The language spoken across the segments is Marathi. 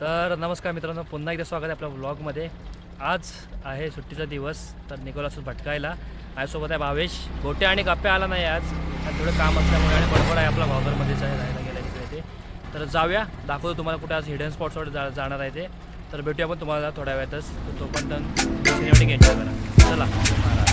तर नमस्कार मित्रांनो पुन्हा एकदा स्वागत आहे आपल्या व्लॉगमध्ये आज आहे सुट्टीचा दिवस तर निकोलासून भटकायला. माझ्यासोबत आहे भावेश. गोटे आणि गप्पे आला नाही आज. आणि थोडं काम असल्यामुळे आणि बरोबर आहे आपला भावगरमध्येच आहे राहायला गेला तिकडे ते. तर जाऊया. दाखवतो तुम्हाला कुठे आज हिडन स्पॉट्सवर जा जाणार आहे ते. तर भेटूया पण तुम्हाला थोड्या वेळातच. तो पण सिनेमॅटिक एन्जॉय करा. चला.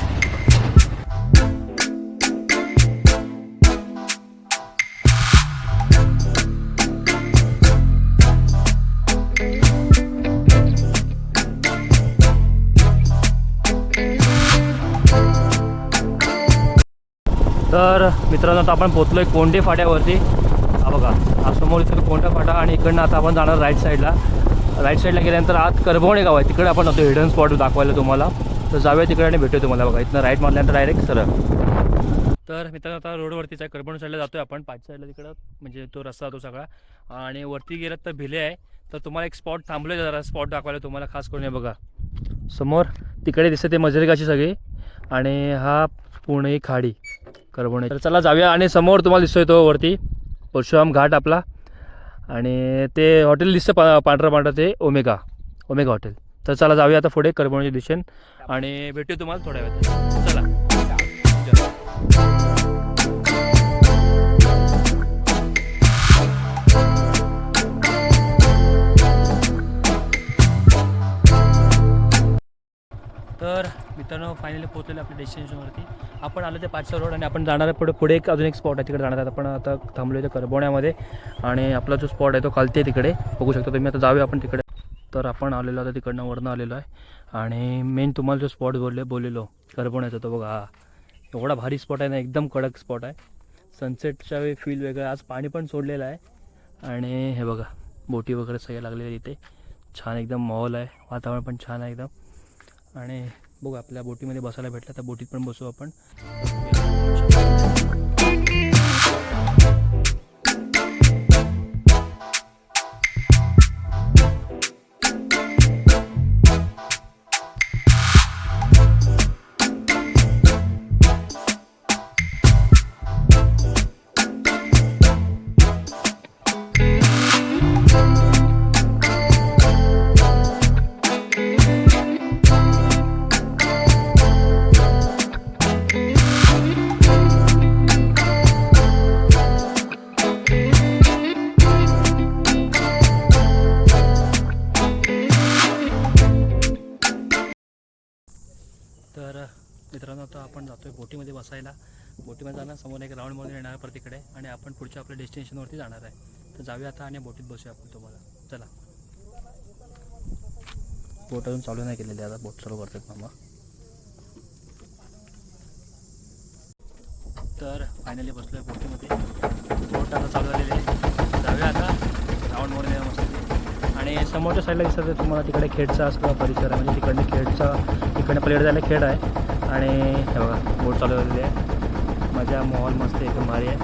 तर मित्रांनो आता आपण पोचलो आहे कोंडे फाट्यावरती. हा बघा हा समोर इथं कोंडा फाटा आणि इकडनं आता आपण जाणार राईट साईडला राईट साईडला गेल्यानंतर आत करबवणे गाव आहे. तिकडे आपण होतो हिडन स्पॉट दाखवायला तुम्हाला. तर जाऊया तिकडे आणि भेटूया तुम्हाला बघा. इथनं राईट मारल्यानंतर डायरेक्ट सरळ. तर मित्रांनो आता रोडवरतीच आहे करबण साईडला जातोय आपण. पाच साईडला तिकडं म्हणजे तो रस्ता तो सगळा. आणि वरती गेलात तर भिले आहे. तर तुम्हाला एक स्पॉट थांबलोय जरा स्पॉट दाखवायला तुम्हाला खास करून हे बघा. समोर तिकडे दिसते ते मजरेगाची सगळी. आणि हा पुणे खाडी. करबोणे तर चला जाऊया आणि समोर तुम्हाला दिसतोय तो वरती. परशुराम घाट आपला. आणि ते हॉटेल दिसतं पा पांढरं पांढरं ते ओमेगा ओमेगा हॉटेल. तर चला जाऊया आता पुढे करबोण्याच्या दिशेन. आणि भेटूया तुम्हाला थोड्या वेळात. चला. फायनली पोहोचलेलं आपल्या डेस्टिनेशनवरती आपण आलो ते पाचशे रोड आणि आपण जाणार आहे पुढे पुढे एक अजून एक स्पॉट आहे तिकडे जाणार आहे. आपण आता थांबलो आहे करबोण्यामध्ये. आणि आपला जो स्पॉट आहे तो खालती आहे तिकडे. बघू शकता तुम्ही आता जाऊया आपण तिकडे. तर आपण आलेलो आता तिकडनं वरनं आलेलो आहे. आणि मेन तुम्हाला जो स्पॉट बोलले बोललेलो करबोण्याचा तो बघा. हा एवढा भारी स्पॉट आहे ना एकदम कडक स्पॉट आहे. सनसेटच्या वेळी फील वेगळं. आज पाणी पण सोडलेलं आहे. आणि हे बघा बोटी वगैरे सगळ्या लागलेल्या इथे. छान एकदम मॉल आहे. वातावरण पण छान आहे एकदम. आणि बघू आपल्या बोटीमध्ये बसायला भेटलं तर बोटीत पण बसू आपण. बोटीमध्ये बसायला. बोटीमध्ये जाणार समोर एक राऊंडमध्ये येणार परत तिकडे आणि आपण पुढच्या आपल्या डेस्टिनेशनवरती जाणार आहे. तर जाऊया आता आणि बोटीत बसूया आपण तुम्हाला. चला. बोट अजून चालू नाही केलेली आता बोट चालू करतात मामा. तर फायनली बसलो आहे बोटीमध्ये. बोट आता चालू झालेली आहे. जाऊया आता. राऊंडमध्ये मस्त आणि समोरच्या साईडला दिसत आहे तुम्हाला तिकडे खेडचा असतो परिसर आहे. म्हणजे तिकडनं खेडचा तिकडनं पलीकडे जायला खेड आहे. आणि हे बघा बोट चालू झालेली आहे. मजा मॉल मस्त आहे, एकदम भारी आहे.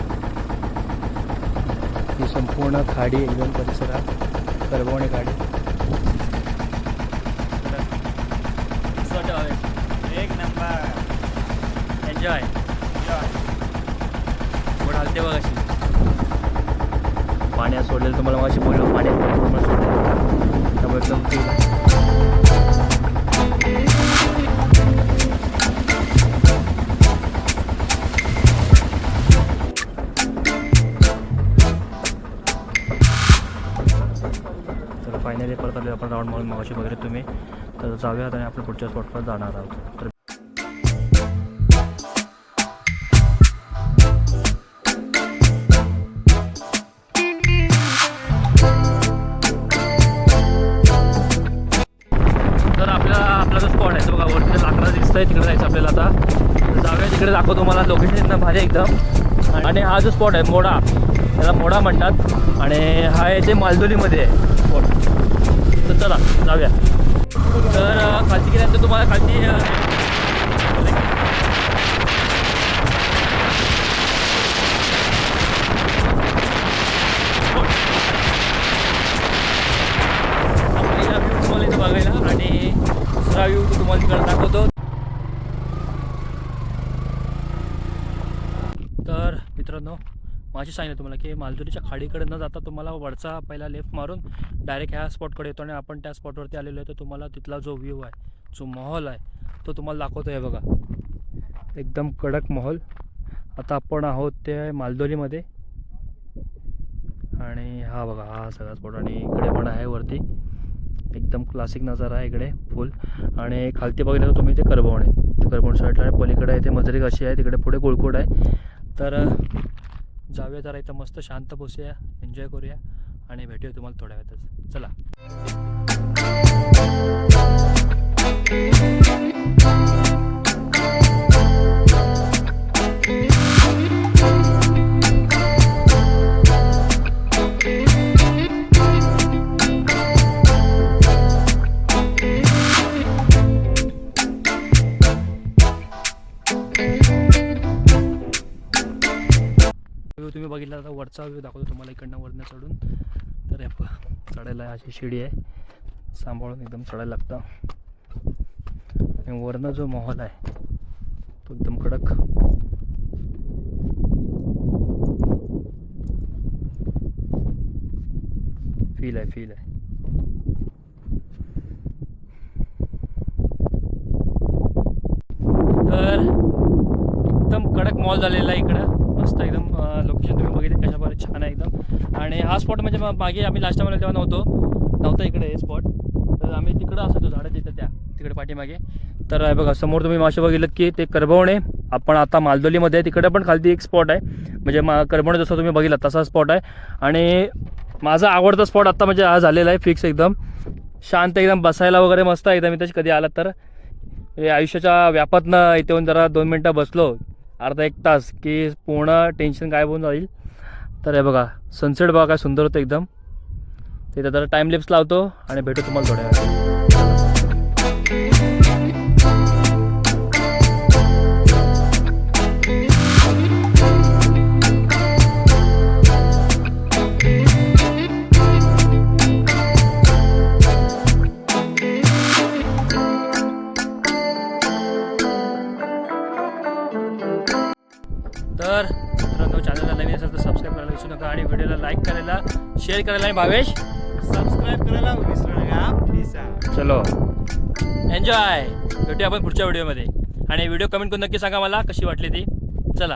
ही संपूर्ण खाडी एकदम परिसरात करबवणे खाडी. एक नंबर एन्जॉय बोट हलते बघ अशी. पाण्यात सोडलेलं तुम्हाला मग बोललो पाण्यात पूर्ण सोडलेलं. त्यामुळे एकदम feel आपण राऊंड मारून मावशी वगैरे तुम्ही तर जाऊयात आणि आपण पुढच्या स्पॉटवर जाणार आहोत. तर आपला जो स्पॉट आहे तो तिकडे जायचं आपल्याला आता. जाऊया तिकडे दाखवतो तुम्हाला लोकेशन एकदम भारी एकदम. आणि हा जो स्पॉट आहे मोडा. त्याला मोडा म्हणतात. आणि हा आहे ते मालदोलीमध्ये आहे. स्पॉट चला जाऊया. तर खालती गेल्यानंतर तुम्हाला खालती तुम्हाला इथं बघायला आणि दुसरा व्ह्यू तुम्हाला तिकडे दाखवतो तर मित्रांनो माझी सांगितलं तुम्हाला की मालदुरीच्या खाडीकडे न जाता तुम्हाला वरचा पहिला लेफ्ट मारून डायरेक्ट ह्या स्पॉटकडे येतो आणि आपण त्या स्पॉटवरती आलेलो आहे. तर तुम्हाला तिथला जो व्ह्यू आहे जो माहोल आहे तो तुम्हाला दाखवतो आहे बघा. एकदम कडक माहोल. आता आपण आहोत ते मालदोलीमध्ये आणि हा बघा हा सगळा स्पॉट आणि इकडे पण आहे वरती. एकदम क्लासिक नजारा आहे इकडे फुल आणि खालती बघितलं तर तुम्ही ते करबवण आहे ते करबवण साईडला पलीकडे आहे ते मजरी अशी आहे तिकडे पुढे गोळकोट आहे. तर जाऊया जरा इथं मस्त शांत बसूया एन्जॉय करूया आणि भेटूया तुम्हाला थोड्या वेळातच. चला. आता वरचा व्ह्यू दाखवतो तुम्हाला इकडनं वरनं चढून. तर हे चढायला अशी शिडी आहे. सांभाळून एकदम चढायला लागतं. आणि वरनं जो माहोल आहे तो एकदम कडक. फील आहे फील आहे. तर एकदम कडक मॉल झालेला आहे इकडं. मस्त एकदम लोकेशन तुम्ही बघितले कशा छान आहे एकदम. आणि हा स्पॉट म्हणजे मागे आम्ही लास्ट टाइमला तेव्हा नव्हतो. नव्हता इकडे हे स्पॉट तर आम्ही तिकडं असायचो झाडं तिथं त्या तिकडे पाठीमागे. तर बघा समोर तुम्ही मासे बघितलं की ते करबवणे. आपण आता मालदोलीमध्ये तिकडे पण खालती एक स्पॉट आहे. म्हणजे मा करबवणे जसं तुम्ही बघितलं तसा स्पॉट आहे. आणि माझा आवडता स्पॉट आता म्हणजे हा झालेला आहे फिक्स एकदम. शांत एकदम बसायला वगैरे मस्त आहे एकदम इथं कधी आला तर. हे आयुष्याच्या व्यापातनं इथे येऊन जरा दोन मिनटं बसलो. अर्धा एक तास की पूर्ण टेन्शन गायब होऊन जाईल. तर हे बघा सनसेट बघा काय सुंदर होतं एकदम. तिथे जरा टाईम लिप्स लावतो आणि भेटू तुम्हाला थोड्या वेळ मित्रांनो चॅनलला नवीन असेल तर सबस्क्राईब करायला विसरू नका आणि व्हिडिओला लाईक करायला शेअर करायला आणि भावेश. सबस्क्राईब करायला विसरू नका. प्लीज चलो. एन्जॉय भेटूया आपण पुढच्या व्हिडिओमध्ये आणि व्हिडिओ कमेंट करून नक्की सांगा मला कशी वाटली ती. चला.